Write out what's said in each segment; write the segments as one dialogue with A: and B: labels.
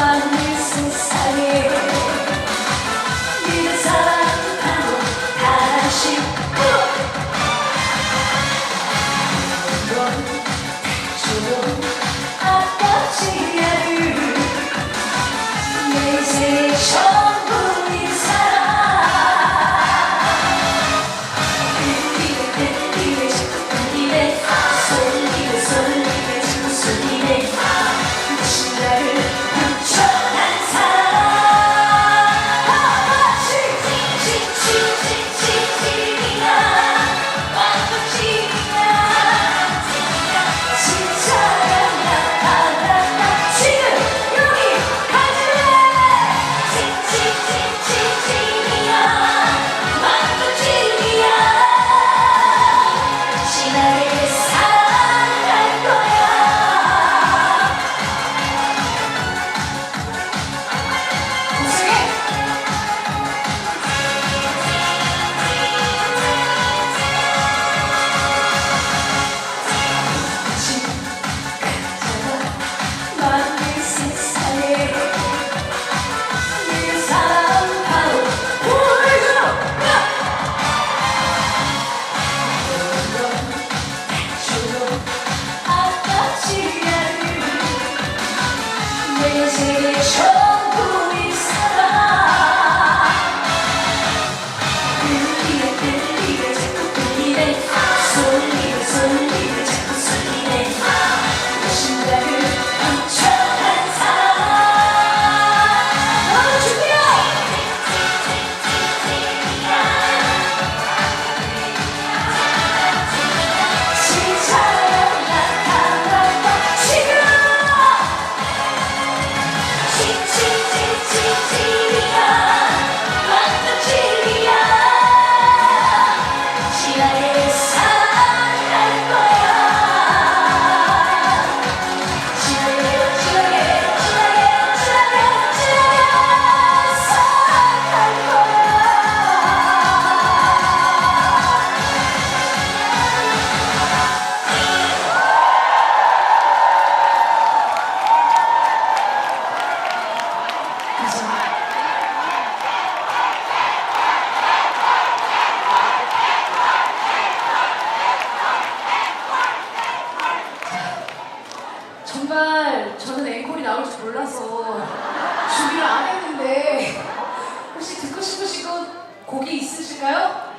A: 사랑하는 세상에. 많아서 준비를 안 했는데 혹시 듣고 싶으신 곡이 있으실까요?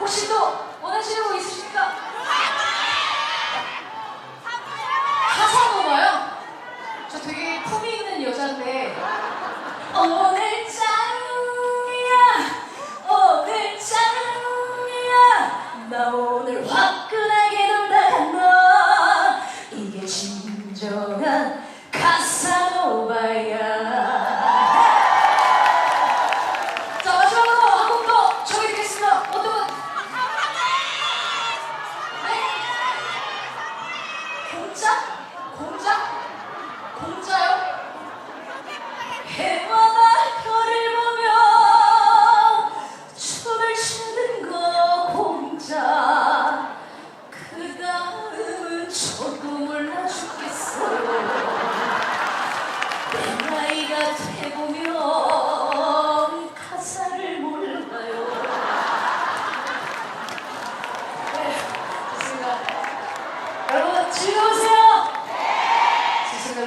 A: 혹시 또 원하시는 거 있으십니까? 가사노봐요. 저 되게 품이 있는 여자인데 오늘 짱이야 오늘 짱이야 나 오늘 화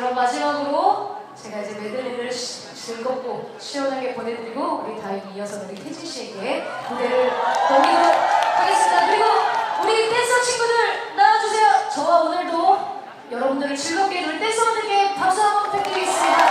A: 그럼 마지막으로 제가 이제 메들리를 시- 즐겁고 시원하게 보내드리고 우리 다행히 이어서 우리 태진 씨에게 무대를 넘기도록 하겠습니다. 그리고 우리 댄서 친구들 나와주세요. 저와 오늘도 여러분들을 즐겁게 해줄 댄서분들께 박수 한번 부탁드리겠습니다.